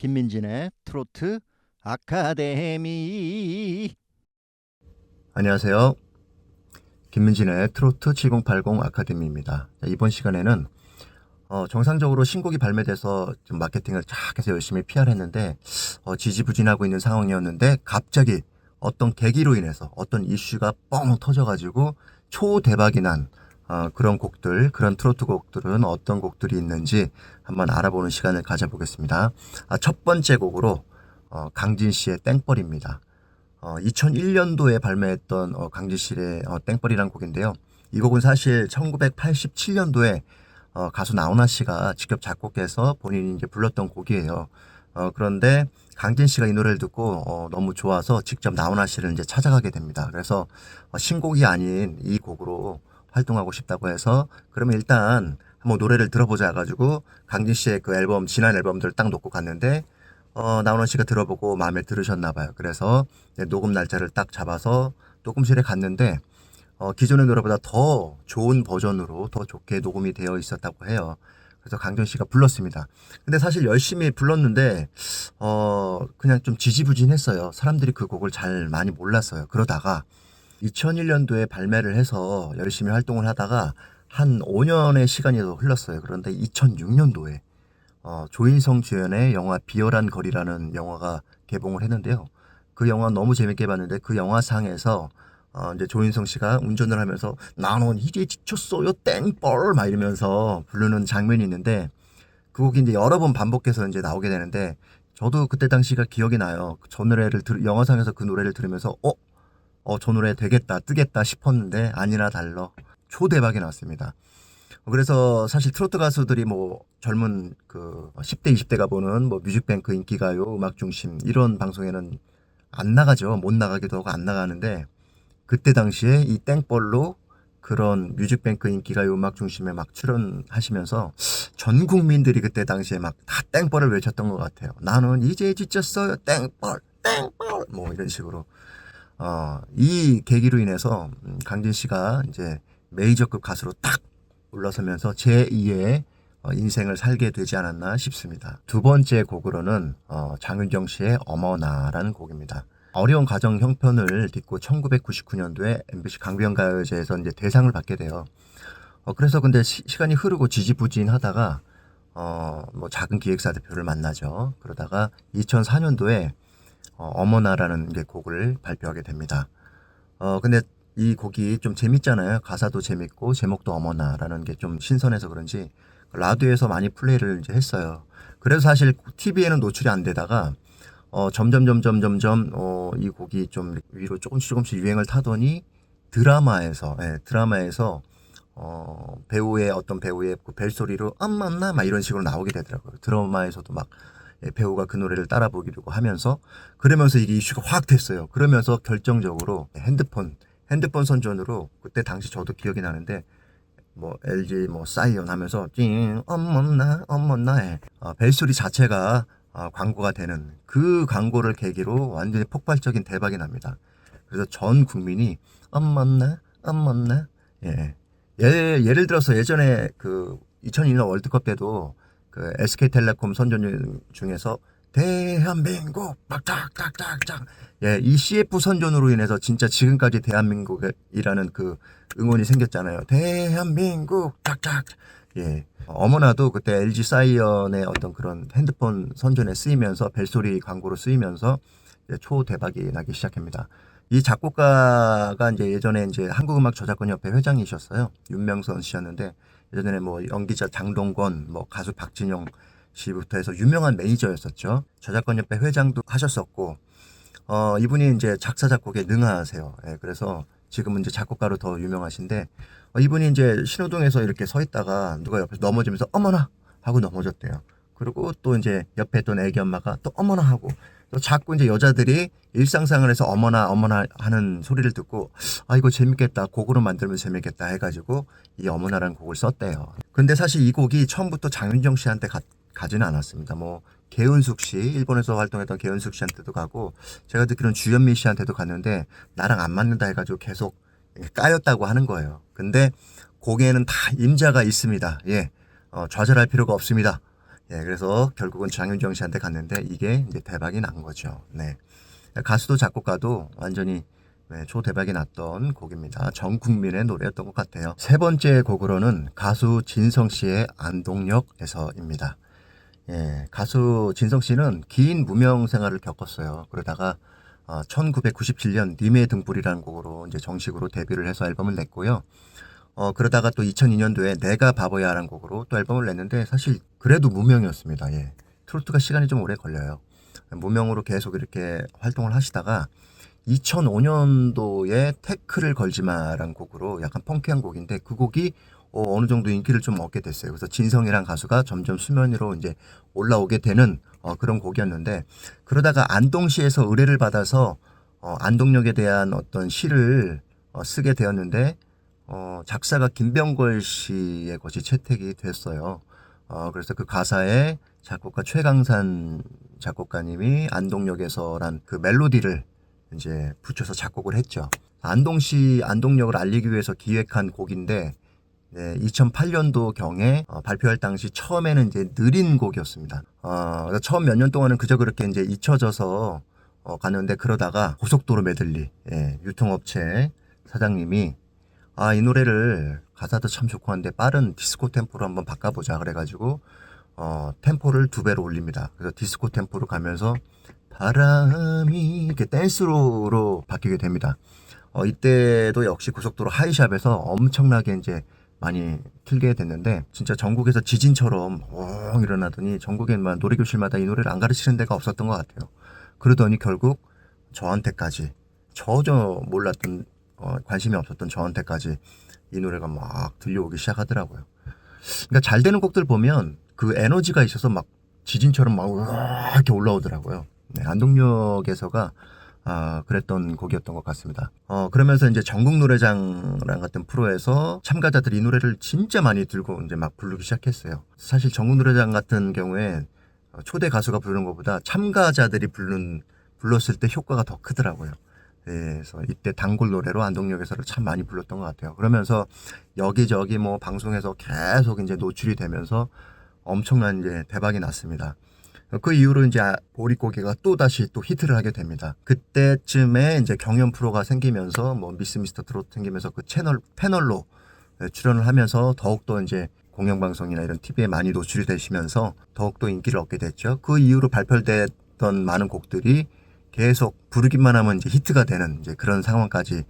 김민진의 트로트 아카데미 안녕하세요. 김민진의 트로트 7080 아카데미입니다. 자, 이번 시간에는 어, 정상적으로 신곡이 발매돼서 좀 마케팅을 쫙 해서 열심히 PR했는데 어, 지지부진하고 있는 상황이었는데 갑자기 어떤 계기로 인해서 어떤 이슈가 뻥 터져가지고 초대박이 난 어, 그런 곡들, 그런 트로트 곡들은 어떤 곡들이 있는지 한번 알아보는 시간을 가져보겠습니다. 아, 첫 번째 곡으로 어, 강진 씨의 땡벌입니다. 어, 2001년도에 발매했던 어, 강지실의 어, 땡벌이라는 곡인데요. 이 곡은 사실 1987년도에 어, 가수 나훈아 씨가 직접 작곡해서 본인이 이제 불렀던 곡이에요. 어, 그런데 강진 씨가 이 노래를 듣고 어, 너무 좋아서 직접 나훈아 씨를 이제 찾아가게 됩니다. 그래서 어, 신곡이 아닌 이 곡으로 활동하고 싶다고 해서 그러면 일단 한번 노래를 들어보자 해가지고 강진 씨의 그 앨범 지난 앨범들을 딱 놓고 갔는데 어, 나훈아 씨가 들어보고 마음에 들으셨나 봐요. 그래서 녹음 날짜를 딱 잡아서 녹음실에 갔는데 어, 기존의 노래보다 더 좋은 버전으로 더 좋게 녹음이 되어 있었다고 해요. 그래서 강정 씨가 불렀습니다. 근데 사실 열심히 불렀는데 어, 그냥 좀 지지부진했어요. 사람들이 그 곡을 잘 많이 몰랐어요. 그러다가 2001년도에 발매를 해서 열심히 활동을 하다가 한 5년의 시간이 더 흘렀어요. 그런데 2006년도에 어, 조인성 주연의 영화 비열한 거리라는 영화가 개봉을 했는데요. 그 영화 너무 재밌게 봤는데 그 영화상에서 어, 이제 조인성 씨가 운전을 하면서 나는 이제 지쳤어요 땡벌 막 이러면서 부르는 장면이 있는데 그 곡이 이제 여러 번 반복해서 이제 나오게 되는데 저도 그때 당시가 기억이 나요. 저 노래를 들, 영화상에서 그 노래를 들으면서 어, 어, 저 노래 되겠다, 뜨겠다 싶었는데 아니나 달러 초대박이 났습니다. 그래서 사실 트로트 가수들이 뭐 젊은 그 10대, 20대가 보는 뭐 뮤직뱅크 인기가요, 음악 중심 이런 방송에는 안 나가죠. 못 나가기도 하고 안 나가는데 그때 당시에 이 땡벌로 그런 뮤직뱅크 인기가요, 음악 중심에 막 출연하시면서 전 국민들이 그때 당시에 막 다 땡벌을 외쳤던 것 같아요. 나는 이제 지쳤어요. 땡벌, 땡벌. 뭐 이런 식으로. 어, 이 계기로 인해서 음, 강진 씨가 이제 메이저급 가수로 딱 올라서면서 제2의 어, 인생을 살게 되지 않았나 싶습니다. 두 번째 곡으로는 어, 장윤정 씨의 어머나라는 곡입니다. 어려운 가정 형편을 딛고 1999년도에 MBC 강변가요제에서 이제 대상을 받게 돼요. 어, 그래서 근데 시, 간이 흐르고 지지부진하다가 어, 뭐 작은 기획사 대표를 만나죠. 그러다가 2004년도에 어, 어머나라는 게 곡을 발표하게 됩니다. 어, 근데 이 곡이 좀 재밌잖아요. 가사도 재밌고 제목도 어머나라는 게 좀 신선해서 그런지 라디오에서 많이 플레이를 이제 했어요. 그래서 사실 TV에는 노출이 안 되다가 어, 점점 점점 점점 어, 이 곡이 좀 위로 조금씩 조금씩 유행을 타더니 드라마에서 예, 드라마에서 어, 배우의 어떤 배우의 그 벨소리로 엄마나 막 이런 식으로 나오게 되더라고요. 드라마에서도 막 예, 배우가 그 노래를 따라 부르고 하면서 그러면서 이게 이슈가 확 됐어요. 그러면서 결정적으로 핸드폰 핸드폰 선전으로 그때 당시 저도 기억이 나는데 뭐 LG 뭐 사이언 하면서 찡 어머나 어머나의 어, 벨소리 자체가 어, 광고가 되는 그 광고를 계기로 완전히 폭발적인 대박이 납니다. 그래서 전 국민이 어머나 어머나 예. 예 예를 들어서 예전에 그 2002년 월드컵 때도 그 SK텔레콤 선전 중에서 대한민국 빡짝짝짝짝 예, 이 CF 선전으로 인해서 진짜 지금까지 대한민국이라는 그 응원이 생겼잖아요. 대한민국 짝짝 예. 어머나도 그때 LG 사이언의 어떤 그런 핸드폰 선전에 쓰이면서 벨소리 광고로 쓰이면서 초 대박이 나기 시작합니다. 이 작곡가가 이제 예전에 이제 한국음악 저작권협회 회장이셨어요. 윤명선 씨였는데 예전에 뭐 연기자 장동건, 뭐 가수 박진영 씨부터 해서 유명한 매니저였었죠. 저작권협회 회장도 하셨었고, 어, 이분이 이제 작사, 작곡에 능하세요. 예, 그래서 지금은 이제 작곡가로 더 유명하신데, 어, 이분이 이제 신호등에서 이렇게 서 있다가 누가 옆에서 넘어지면서 어머나! 하고 넘어졌대요. 그리고 또 이제 옆에 있던 애기 엄마가 또 어머나 하고 또 자꾸 이제 여자들이 일상생활에서 어머나 어머나 하는 소리를 듣고 아 이거 재밌겠다 곡으로 만들면 재밌겠다 해가지고 이 어머나라는 곡을 썼대요. 근데 사실 이 곡이 처음부터 장윤정 씨한테 가, 가지는 않았습니다. 뭐 개은숙 씨 일본에서 활동했던 개은숙 씨한테도 가고 제가 듣기로는 주현미 씨한테도 갔는데 나랑 안 맞는다 해가지고 계속 까였다고 하는 거예요. 근데 곡에는 다 임자가 있습니다. 예, 어, 좌절할 필요가 없습니다. 예, 그래서 결국은 장윤정 씨한테 갔는데 이게 이제 대박이 난 거죠. 네. 가수도 작곡가도 완전히 네, 초대박이 났던 곡입니다. 전 국민의 노래였던 것 같아요. 세 번째 곡으로는 가수 진성 씨의 안동역에서입니다. 예, 가수 진성 씨는 긴 무명 생활을 겪었어요. 그러다가 어, 1997년 님의 등불이라는 곡으로 이제 정식으로 데뷔를 해서 앨범을 냈고요. 어, 그러다가 또 2002년도에 내가 바보야라는 곡으로 또 앨범을 냈는데 사실 그래도 무명이었습니다. 예. 트로트가 시간이 좀 오래 걸려요. 무명으로 계속 이렇게 활동을 하시다가 2005년도에 태클을 걸지마라는 곡으로 약간 펑키한 곡인데 그 곡이 어, 어느 정도 인기를 좀 얻게 됐어요. 그래서 진성이란 가수가 점점 수면 위로 이제 올라오게 되는 어, 그런 곡이었는데 그러다가 안동시에서 의뢰를 받아서 어, 안동역에 대한 어떤 시를 어, 쓰게 되었는데 어, 작사가 김병걸 씨의 것이 채택이 됐어요. 어, 그래서 그 가사에 작곡가 최강산 작곡가님이 안동역에서란 그 멜로디를 이제 붙여서 작곡을 했죠. 안동시 안동역을 알리기 위해서 기획한 곡인데 네, 2008년도 경에 어, 발표할 당시 처음에는 이제 느린 곡이었습니다. 어, 처음 몇 년 동안은 그저 그렇게 이제 잊혀져서 어, 갔는데 그러다가 고속도로 메들리 예, 유통업체 사장님이 아 이 노래를 가사도 참 좋고 한데 빠른 디스코 템포로 한번 바꿔보자 그래가지고 어, 템포를 두 배로 올립니다. 그래서 디스코 템포로 가면서 바람이 이렇게 댄스로로 바뀌게 됩니다. 어, 이때도 역시 고속도로 하이샵에서 엄청나게 이제 많이 틀게 됐는데 진짜 전국에서 지진처럼 엉 일어나더니 전국에만 놀이교실마다 이 노래를 안 가르치는 데가 없었던 것 같아요. 그러더니 결국 저한테까지 전혀 몰랐던 어, 관심이 없었던 저한테까지 이 노래가 막 들려오기 시작하더라고요. 그러니까 잘 되는 곡들 보면 그 에너지가 있어서 막 지진처럼 막 이렇게 올라오더라고요. 네, 안동역에서가 아, 그랬던 곡이었던 것 같습니다. 어, 그러면서 이제 전국 노래장랑 같은 프로에서 참가자들이 이 노래를 진짜 많이 들고 이제 막 부르기 시작했어요. 사실 전국 노래장 같은 경우에 어, 초대 가수가 부르는 것보다 참가자들이 부르는, 불렀을 때 효과가 더 크더라고요. 예, 그래서 이때 단골 노래로 안동역에서를 참 많이 불렀던 것 같아요. 그러면서 여기저기 뭐 방송에서 계속 이제 노출이 되면서 엄청난 이제 대박이 났습니다. 그 이후로 이제 아- 보릿고개가 또 다시 또 히트를 하게 됩니다. 그때쯤에 이제 경연 프로가 생기면서 뭐 미스 미스터 트로트 생기면서 그 채널 패널로 예, 출연을 하면서 더욱더 이제 공영방송이나 이런 TV에 많이 노출이 되시면서 더욱더 인기를 얻게 됐죠. 그 이후로 발표됐던 많은 곡들이 계속 부르기만 하면 이제 히트가 되는 이제 그런 상황까지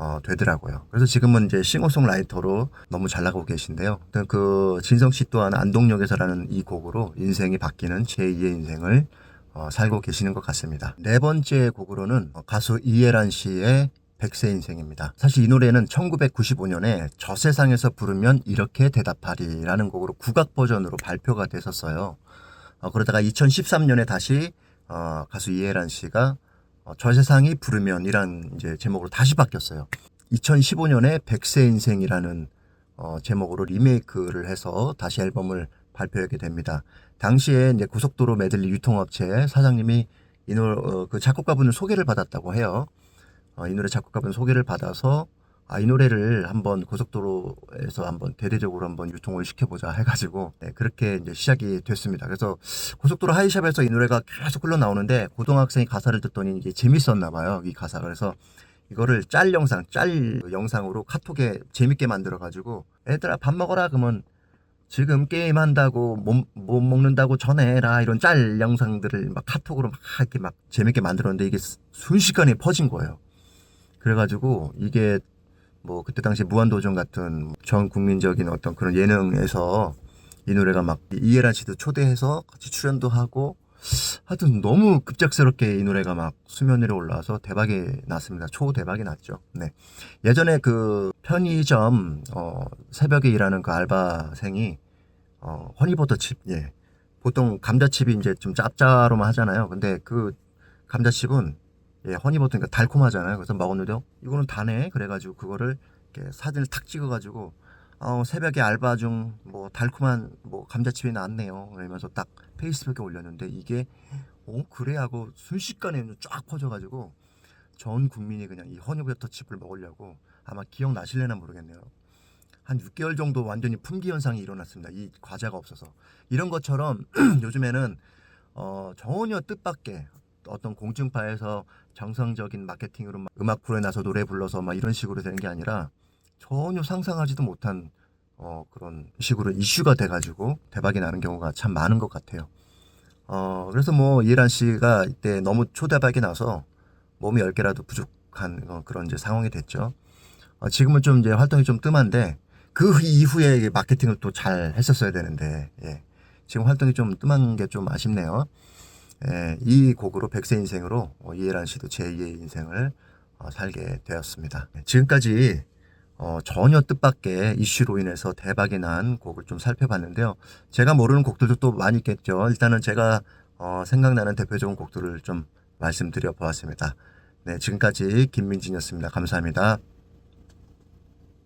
어, 되더라고요. 그래서 지금은 이제 싱어송라이터로 너무 잘 나가고 계신데요. 그 진성 씨 또한 안동역에서라는 이 곡으로 인생이 바뀌는 제2의 인생을 어, 살고 계시는 것 같습니다. 네 번째 곡으로는 어, 가수 이예란 씨의 백세 인생입니다. 사실 이 노래는 1995년에 저 세상에서 부르면 이렇게 대답하리라는 곡으로 국악 버전으로 발표가 됐었어요. 어, 그러다가 2013년에 다시 어, 가수 이예란 씨가 어, 저 세상이 부르면이란 이제 제목으로 다시 바뀌었어요. 2015년에 백세 인생이라는 어, 제목으로 리메이크를 해서 다시 앨범을 발표하게 됩니다. 당시에 이제 고속도로 메들리 유통업체 사장님이 이 노래 어, 그 작곡가분을 소개를 받았다고 해요. 어, 이 노래 작곡가분 소개를 받아서 아, 이 노래를 한번 고속도로에서 한번 대대적으로 한번 유통을 시켜보자 해가지고 네, 그렇게 이제 시작이 됐습니다. 그래서 고속도로 하이샵에서 이 노래가 계속 흘러나오는데 고등학생이 가사를 듣더니 이게 재밌었나 봐요. 이 가사가 그래서 이거를 짤 영상, 짤 영상으로 카톡에 재밌게 만들어가지고 애들아 밥 먹어라 그러면 지금 게임한다고 못, 못 먹는다고 전해라 이런 짤 영상들을 막 카톡으로 막 이렇게 막 재밌게 만들었는데 이게 스- 순식간에 퍼진 거예요. 그래가지고 이게 뭐 그때 당시 무한도전 같은 전 국민적인 어떤 그런 예능에서 이 노래가 막 이해란 씨도 초대해서 같이 출연도 하고 하여튼 너무 급작스럽게 이 노래가 막 수면 위로 올라와서 대박이 났습니다. 초 대박이 났죠. 네. 예전에 그 편의점 어 새벽에 일하는 그 알바생이 어 허니버터 칩 예. 보통 감자칩이 이제 좀 짭짤하만 하잖아요. 근데 그 감자칩은 예, 허니버터 그러니까 달콤하잖아요. 그래서 먹었는데 요 이거는 다네. 그래가지고 그거를 이렇게 사진을 탁 찍어가지고 어, 새벽에 알바 중 뭐 달콤한 뭐 감자칩이 나왔네요. 그러면서 딱 페이스북에 올렸는데 이게 어 그래 하고 순식간에 쫙 퍼져가지고 전 국민이 그냥 이 허니버터 칩을 먹으려고 아마 기억 나실래나 모르겠네요. 한 6개월 정도 완전히 품귀 현상이 일어났습니다. 이 과자가 없어서 이런 것처럼 요즘에는 어, 전혀 뜻밖의 어떤 공중파에서 정상적인 마케팅으로 막 음악 프로에 나서 노래 불러서 막 이런 식으로 되는 게 아니라 전혀 상상하지도 못한 어, 그런 식으로 이슈가 돼가지고 대박이 나는 경우가 참 많은 것 같아요. 어, 그래서 뭐 이해란 씨가 이때 너무 초대박이 나서 몸이 10개라도 부족한 어, 그런 이제 상황이 됐죠. 어, 지금은 좀 이제 활동이 좀 뜸한데 그 이후에 마케팅을 또 잘 했었어야 되는데 예. 지금 활동이 좀 뜸한 게 좀 아쉽네요. 예, 이 곡으로 백세 인생으로 어, 이해란 씨도 제2의 인생을 어, 살게 되었습니다. 예, 지금까지 어, 전혀 뜻밖의 이슈로 인해서 대박이 난 곡을 좀 살펴봤는데요. 제가 모르는 곡들도 또 많이 있겠죠. 일단은 제가 어, 생각나는 대표적인 곡들을 좀 말씀드려 보았습니다. 네, 지금까지 김민진이었습니다. 감사합니다.